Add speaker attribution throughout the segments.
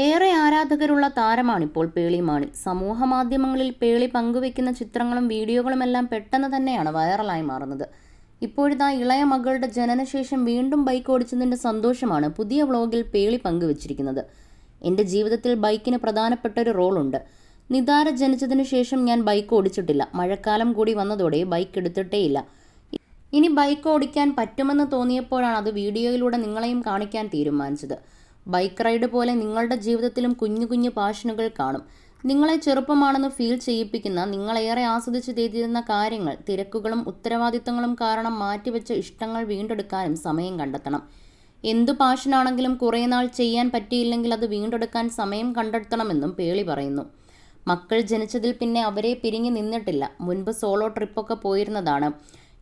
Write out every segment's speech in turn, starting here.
Speaker 1: ഏറെ ആരാധകരുള്ള താരമാണിപ്പോൾ പേളി മാണി. സമൂഹ മാധ്യമങ്ങളിൽ പേളി പങ്കുവെക്കുന്ന ചിത്രങ്ങളും വീഡിയോകളുമെല്ലാം പെട്ടെന്ന് തന്നെയാണ് വൈറലായി മാറുന്നത്. ഇപ്പോഴിതാ ഇളയ മകളുടെ ജനനശേഷം വീണ്ടും ബൈക്ക് ഓടിച്ചതിന്റെ സന്തോഷമാണ് പുതിയ വ്ളോഗിൽ പേളി പങ്കുവച്ചിരിക്കുന്നത്. എന്റെ ജീവിതത്തിൽ ബൈക്കിന് പ്രധാനപ്പെട്ട ഒരു റോളുണ്ട്. നിതാര ജനിച്ചതിനു ശേഷം ഞാൻ ബൈക്ക് ഓടിച്ചിട്ടില്ല. മഴക്കാലം കൂടി വന്നതോടെ ബൈക്ക് എടുത്തിട്ടേയില്ല. ഇനി ബൈക്ക് ഓടിക്കാൻ പറ്റുമെന്ന് തോന്നിയപ്പോഴാണ് അത് വീഡിയോയിലൂടെ നിങ്ങളെയും കാണിക്കാൻ തീരുമാനിച്ചത്. ബൈക്ക് റൈഡ് പോലെ നിങ്ങളുടെ ജീവിതത്തിലും കുഞ്ഞു കുഞ്ഞു പാഷനുകൾ കാണും. നിങ്ങളെ ചെറുപ്പമാണെന്ന് ഫീൽ ചെയ്യിപ്പിക്കുന്ന നിങ്ങളേറെ ആസ്വദിച്ച് ചെയ്തിരുന്ന കാര്യങ്ങൾ തിരക്കുകളും ഉത്തരവാദിത്തങ്ങളും കാരണം മാറ്റിവെച്ച ഇഷ്ടങ്ങൾ വീണ്ടെടുക്കാനും സമയം കണ്ടെത്തണം. എന്തു പാഷനാണെങ്കിലും കുറേ നാൾ ചെയ്യാൻ പറ്റിയില്ലെങ്കിൽ അത് വീണ്ടെടുക്കാൻ സമയം കണ്ടെത്തണമെന്നും പേളി പറയുന്നു. മക്കൾ ജനിച്ചതിൽ പിന്നെ അവരെ പിരിഞ്ഞു നിന്നിട്ടില്ല. മുൻപ് സോളോ ട്രിപ്പൊക്കെ പോയിരുന്നതാണ്.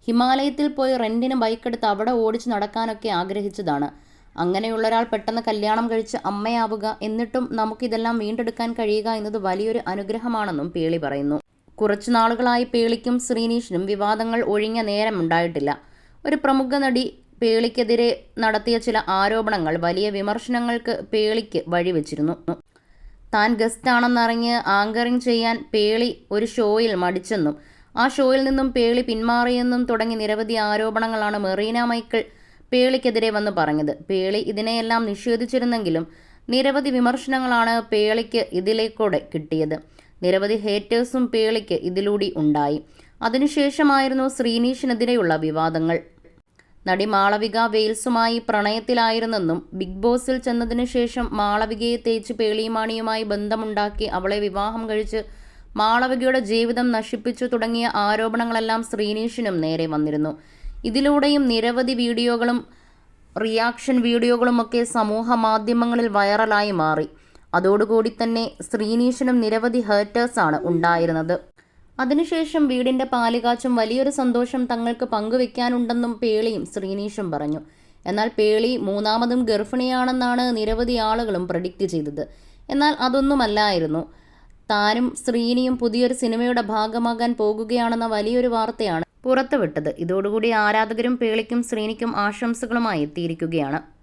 Speaker 1: ഹിമാലയത്തിൽ പോയി റെന്റിന് ബൈക്കെടുത്ത് അവിടെ ഓടിച്ച് നടക്കാനൊക്കെ ആഗ്രഹിച്ചതാണ്. അങ്ങനെയുള്ള ഒരാൾ പെട്ടെന്ന് കല്യാണം കഴിച്ച് അമ്മയാവുക എന്നിട്ടും നമുക്കിതെല്ലാം വീണ്ടെടുക്കാൻ കഴിയുക എന്നത് വലിയൊരു അനുഗ്രഹമാണെന്നും പേളി പറയുന്നു. കുറച്ചു നാളുകളായി പേളിക്കും ശ്രീനീഷിനും വിവാദങ്ങൾ ഒഴിഞ്ഞ നേരം ഉണ്ടായിട്ടില്ല. ഒരു പ്രമുഖ നടി പേളിക്കെതിരെ നടത്തിയ ചില ആരോപണങ്ങൾ വലിയ വിമർശനങ്ങൾക്ക് പേളിക്ക് വഴിവെച്ചിരുന്നു. താൻ ഗസ്റ്റാണെന്നറിഞ്ഞ് ആങ്കറിംഗ് ചെയ്യാൻ പേളി ഒരു ഷോയിൽ മടിച്ചെന്നും ആ ഷോയിൽ നിന്നും പേളി പിന്മാറിയെന്നും തുടങ്ങി നിരവധി ആരോപണങ്ങളാണ് മെറീന മൈക്കിൾ പേളിക്കെതിരെ വന്ന് പറഞ്ഞത്. പേളി ഇതിനെയെല്ലാം നിഷേധിച്ചിരുന്നെങ്കിലും നിരവധി വിമർശനങ്ങളാണ് പേളിക്ക് ഇതിലേക്കൂടെ കിട്ടിയത്. നിരവധി ഹേറ്റേഴ്സും പേളിക്ക് ഇതിലൂടെ ഉണ്ടായി. അതിനുശേഷമായിരുന്നു ശ്രീനീഷിനെതിരെയുള്ള വിവാദങ്ങൾ. നടി മാളവിക വെയിൽസുമായി പ്രണയത്തിലായിരുന്നെന്നും ബിഗ് ബോസിൽ ചെന്നതിനു ശേഷം മാളവികയെ തേച്ച് പേളിമാണിയുമായി ബന്ധമുണ്ടാക്കി അവളെ വിവാഹം കഴിച്ച് മാളവികയുടെ ജീവിതം നശിപ്പിച്ചു തുടങ്ങിയ ആരോപണങ്ങളെല്ലാം ശ്രീനീഷിനും നേരെ വന്നിരുന്നു. ഇതിലൂടെയും നിരവധി വീഡിയോകളും റിയാക്ഷൻ വീഡിയോകളുമൊക്കെ സമൂഹ മാധ്യമങ്ങളിൽ വൈറലായി മാറി. അതോടുകൂടി തന്നെ ശ്രീനീഷിനും നിരവധി ഹേറ്റേഴ്സാണ് ഉണ്ടായിരുന്നത്. അതിനുശേഷം വീടിന്റെ പാലുകാച്ചും വലിയൊരു സന്തോഷം തങ്ങൾക്ക് പങ്കുവെക്കാനുണ്ടെന്നും പേളിയും ശ്രീനീഷും പറഞ്ഞു. എന്നാൽ പേളി മൂന്നാമതും ഗർഭിണിയാണെന്നാണ് നിരവധി ആളുകളും പ്രഡിക്റ്റ് ചെയ്തത്. എന്നാൽ അതൊന്നുമല്ലായിരുന്നു. താനും ശ്രീനിയും പുതിയൊരു സിനിമയുടെ ഭാഗമാകാൻ പോകുകയാണെന്ന വലിയൊരു വാർത്തയാണ് പുറത്തുവിട്ടത്. ഇതോടുകൂടി ആരാധകരും പേളിക്കും ശ്രീനിക്കും ആശംസകളുമായി എത്തിയിരിക്കുകയാണ്.